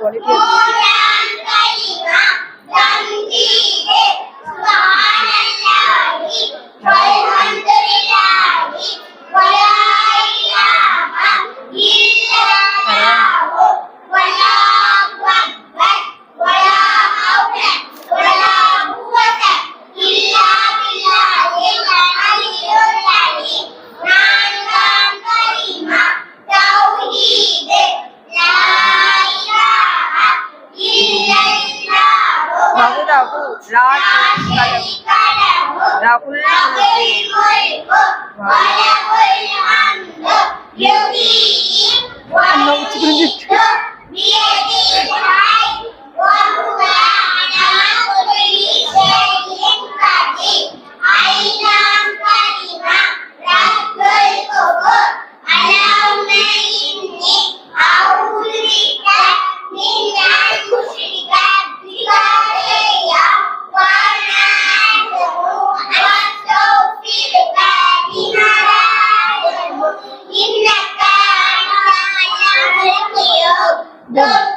我的电 quality வகுதாகு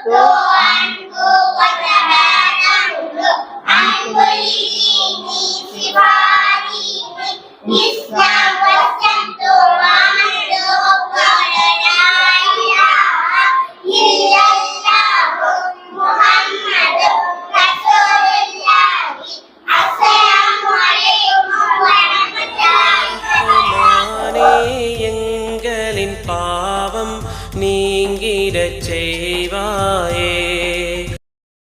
どう。நீங்கிடச் செய்வாயே.